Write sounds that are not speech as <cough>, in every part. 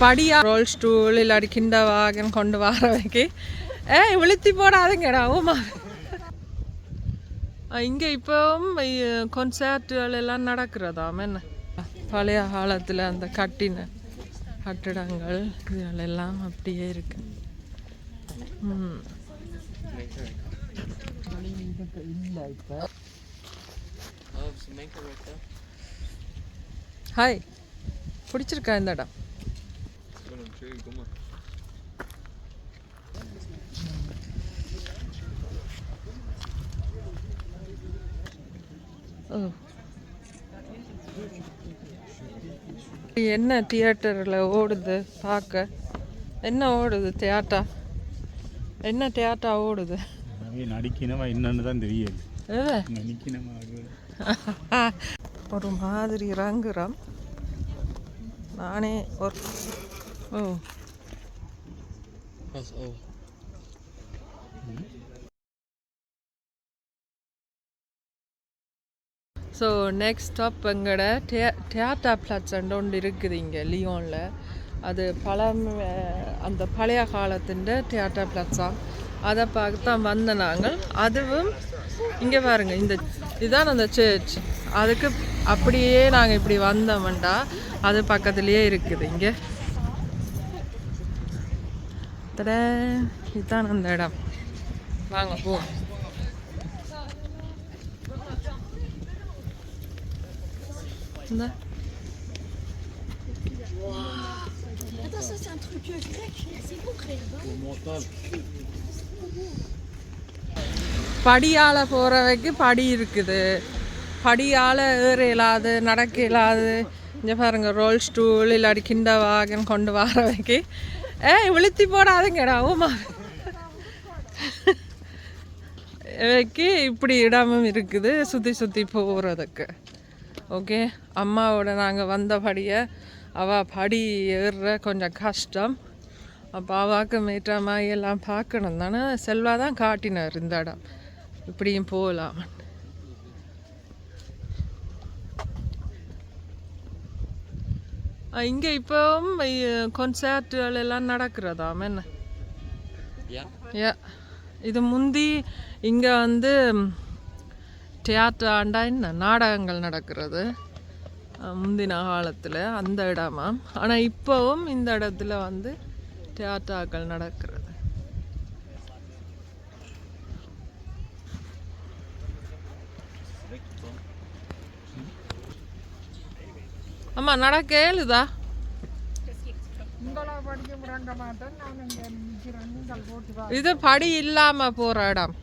படியா role stool இல்லாடி கிண்ட வாகன் கொண்டு வரவைக்கு ஏ விழுத்தி போடாதுங்கடா ஓமா இங்கே இப்போவும் கொன்சர்ட்டுகள் எல்லாம் நடக்கிறதாம் என்ன பழைய காலத்தில் அந்த கட்டின கட்டிடங்கள் இதுகள் எல்லாம் அப்படியே இருக்கு ம் ஹாய் பிடிச்சிருக்கா இந்த இடம் ஓ. என்ன தியேட்டரில் ஓடுது? பார்க்க என்ன ஓடுது தியேட்டா? என்ன தியேட்டா ஓடுது? நடிக்கணுமா என்னன்னு தான் தெரியாது. நடிக்கணுமா <laughs> ஒரு மாதிரி இறங்குறோம் நானே ஒரு ஓ. ஸோ நெக்ஸ்ட் ஸ்டாப் எங்கட டே டேட்டா பிளாட்ஸ்ன்னு ஒன்று இருக்குது இங்கே லியோனில் அது பழம் அந்த பழைய காலத்தின் டேட்டா பிளாட்ஸாம் அதை பார்க்க தான் வந்த நாங்கள். அதுவும் இங்கே பாருங்க இந்த இதுதான் அந்த சர்ச் அதுக்கு அப்படியே நாங்கள் இப்படி வந்தோம்டா அது பக்கத்துலேயே இருக்குது இங்கே. தட இதுதான் அந்த இடம். வாங்க போ. இந்த. Attends, ça c'est un truc grec, c'est concret là-bas. படியால் போகிறவைக்கு படி இருக்குது. படியால் ஏற இயலாது நடக்க இயலாது. இங்கே பாருங்க ரோல் ஸ்டூல் இல்லாட்டி கிண்ட வாகன் கொண்டு வரவைக்கு. ஏ விழுத்தி போடாதுங்கடா ஓமா வைக்கு இப்படி இடமும் இருக்குது சுற்றி சுற்றி போகிறதுக்கு ஓகே அம்மாவோட நாங்கள் வந்தபடியை அவள் படி ஏறுற கொஞ்சம் கஷ்டம். அப்போ அவாக்கு மேற்ற எல்லாம் பார்க்கணும் தானே? செல்வா தான் காட்டினார் இந்த இடம். இப்படியும் போகலாம். இங்கே இப்போவும் கொன்சர்ட்டுகள் எல்லாம் நடக்கிறதாம் என்ன யா இது முந்தி இங்கே வந்து தியேட்டர் என்ன நாடகங்கள் நடக்கிறது. முந்தின காலத்தில் அந்த இடமாம் ஆனால் இப்போவும் இந்த இடத்துல வந்து தியேட்டர்கள் நடக்கிறது. அம்மா நடக்க ஏழுதா இது படி இல்லாம போற இடம்.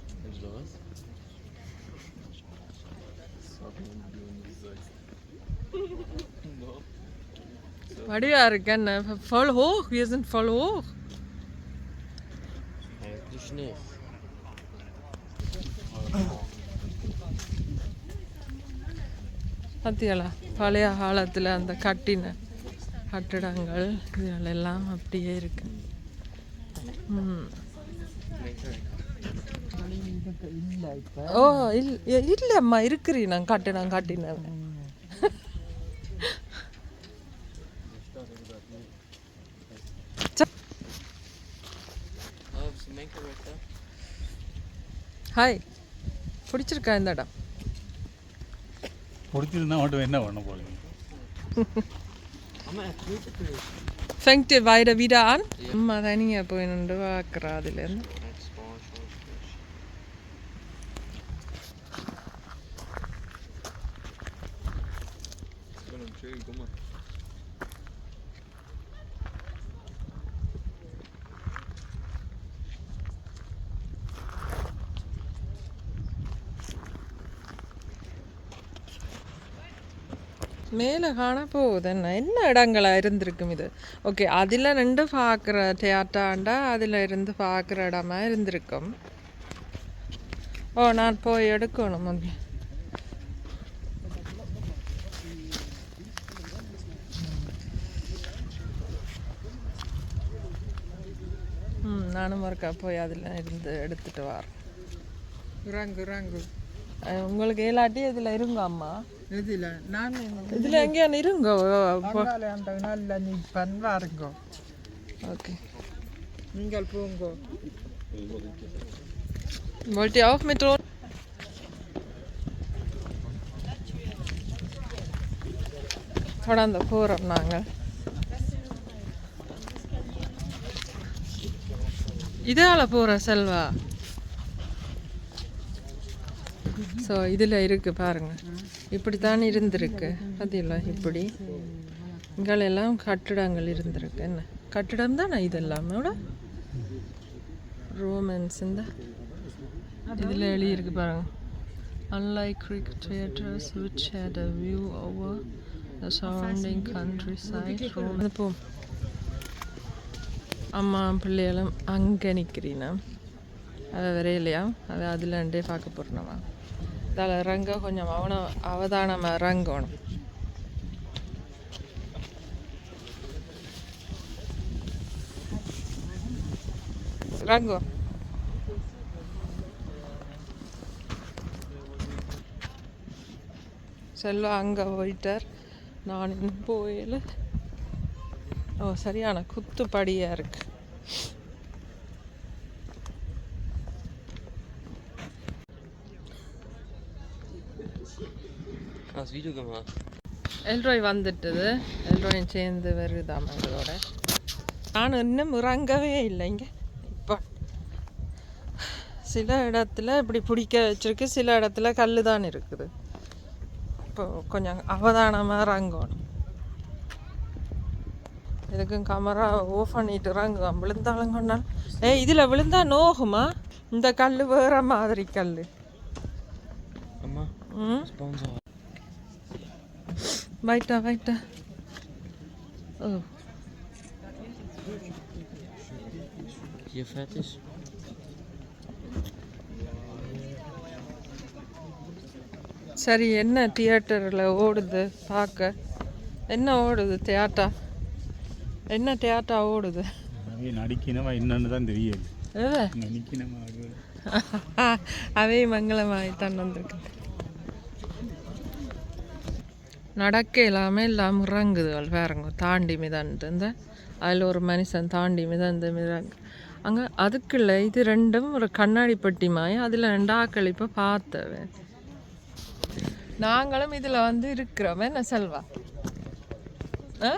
படியா இருக்கு என்ன? Voll hoch wir sind voll hoch பழைய காலத்தில் அந்த கட்டின கட்டிடங்கள் இதுகள் எல்லாம் அப்படியே இருக்கு. ம். ஓ இல் இல்லைம்மா இருக்கிறீ நான் கட்டினம் கட்டினேன். ஹாய். பிடிச்சிருக்கா இந்த இடம்? பிடிச்சிருந்தா மட்டும் என்ன பண்ண போறீங்க? Fängt ihr weiter wieder an? அம்மா தனியாக போய் நின்று பார்க்குறா அதுலேருந்து மேலே காண போகுது என்ன என்ன இடங்களாக இருந்திருக்கும் இது ஓகே அதில் நின்று பார்க்குற தியேட்டாண்டா அதில் இருந்து பார்க்குற இடமா இருந்திருக்கும் ஓ நான் போய் எடுக்கணும் முதல்ல ம் நானும் ஒருக்கா போய் அதில் இருந்து எடுத்துகிட்டு வரேன் குரங்கு குரங்கு உங்களுக்கு ஏலாட்டி இதில் இருங்க அம்மா. இதில் நான் இதில் எங்கேயா இருங்க. நல்ல நீ பண்பாருங்கோ ஓகே. நீங்கள் போங்கோ. Wollt ihr auch mit runter? தொடர்ந்து போகிறோம் நாங்கள். இதால போகிற செல்வா? ஸோ இதில் இருக்கு பாருங்க. இப்படி தான் இருந்திருக்கு. பார்த்தீங்களா இப்படி. இங்கெல்லாம் கட்டிடங்கள் இருந்திருக்கு. என்ன? கட்டிடம் தானே இதெல்லாமே? ரோமன்ஸ் இந்த. இதில் எழுதியிருக்கு பாருங்க. Unlike Greek theaters which had a view over the surrounding countryside Rome போ. அம்மா பிள்ளைகளும் அங்கே நிற்கிறீனா அதை வரையிலையா? அதை அதில் ரெண்டே பார்க்க போகிறோம்மா அதில் இறங்க கொஞ்சம் அவனம் அவதானமாக இறங்கணும் இறங்கும் செல்வா அங்கே போயிட்டார். நான் போயில ஓ சரியான குத்துப்படியாக இருக்குது Video gemacht? எல்ரோய் வந்துட்டுது. எல்ரோயும் சேர்ந்து வருதாம் எங்களோட. நான் இன்னும் இறங்கவே இல்லை இங்கே. இப்போ சில இடத்துல இப்படி பிடிக்க வச்சிருக்கு. சில இடத்துல கல் தான் இருக்குது. இப்போ கொஞ்சம் அவதானமாக இறங்கணும். இதுக்கும் கேமரா ஓஃப் பண்ணிட்டு இறங்குவான் விழுந்தாலும் கொண்டால். ஏ இதில் விழுந்தா நோகுமா? இந்த கல் வேற மாதிரி கல் ம். Weiter, weiter. Oh, Hier fertig. சரி என்ன தியேட்டரில் ஓடுது? பார்க்க என்ன ஓடுது தியேட்டா என்ன தியேட்டா ஓடுது? நடிக்கணுமா என்னன்னு தான் தெரியாது. நடிக்கணுமா அவை <laughs> மங்களமாய் தான் வந்திருக்கு. நடக்க இல்லாமல் எல்லாம் இறங்குதுகள் வேறங்க தாண்டி மிதந்து. இந்த அதில் ஒரு மனுஷன் தாண்டி மிதந்து மிதங்க. அங்கே அதுக்குள்ள இது ரெண்டும் ஒரு கண்ணாடி பெட்டி மாய் அதில் ரெண்டு ஆக்கள் இப்போ பார்த்தவன் நாங்களும் இதில் வந்து இருக்கிறோம் என்ன செல்வா? ஆ?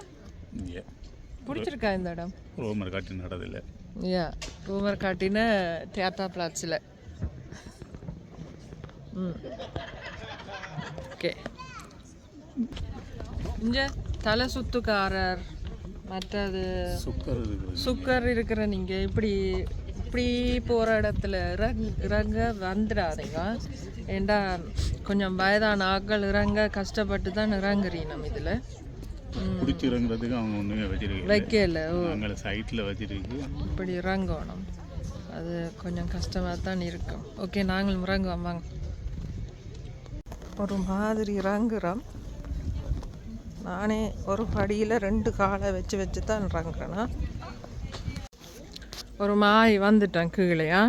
பிடிச்சிருக்கா இந்த இடம்? ரோமர் காட்டி நடதில்லை. யா ரூமர் காட்டின தியேட்டா பிளாட்ஸில் ம். ஓகே. இங்கே தலை சுத்துக்காரர் மற்றது சுக்கர் இருக்கிற நீங்கள் இப்படி இப்படி போகிற இடத்துல இறங் இறங்க வந்துடாதீங்க. ஏண்டா கொஞ்சம் வயதான ஆட்கள் இறங்க கஷ்டப்பட்டு தான் இறங்குறீங்க நம்ம இதில். பிடிச்சி இறங்குறதுக்கு அவங்க ஒன்றுமே வச்சிருக்கு வைக்கல ஓ. நாங்கள் சைட்டில் வச்சிருக்கு. இப்படி இறங்கணும். அது கொஞ்சம் கஷ்டமாக தான் இருக்கும். ஓகே நாங்களும் இறங்குவோம் வாங்க. ஒரு மாதிரி இறங்குறோம். நானே ஒரு படியில் ரெண்டு காலை வச்சு வச்சு தான் இறங்குறேன்னா ஒரு மாய் வந்துட்டேன் கீழேயா.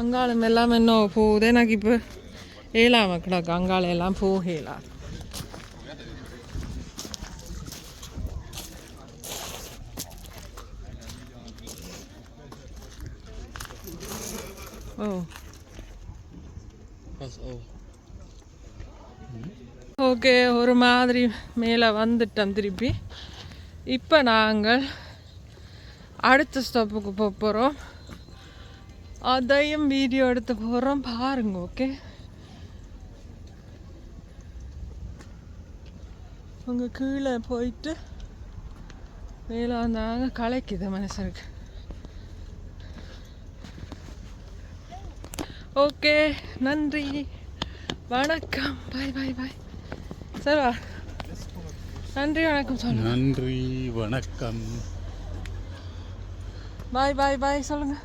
அங்காளம் எல்லாம் என்ன போகுது? எனக்கு இப்போ ஏழாம கிடக்கு. அங்காளம் எல்லாம் போகலா. ஓ. ஓகே ஒரு மாதிரி மேலே வந்துட்டோம் திருப்பி. இப்போ நாங்கள் அடுத்த ஸ்டாப்புக்கு போக போகிறோம் அதையும் வீடியோ எடுத்து போகிறோம் பாருங்க ஓகே. அங்கே கீழே போயிட்டு மேலே வந்தாங்க கலைக்குது மனசருக்கு ஓகே நன்றி. வணக்கம். பாய் பாய் பாய் சரிவா நன்றி வணக்கம் சொல்லு நன்றி வணக்கம். பாய் பாய் பாய் சொல்லுங்கள்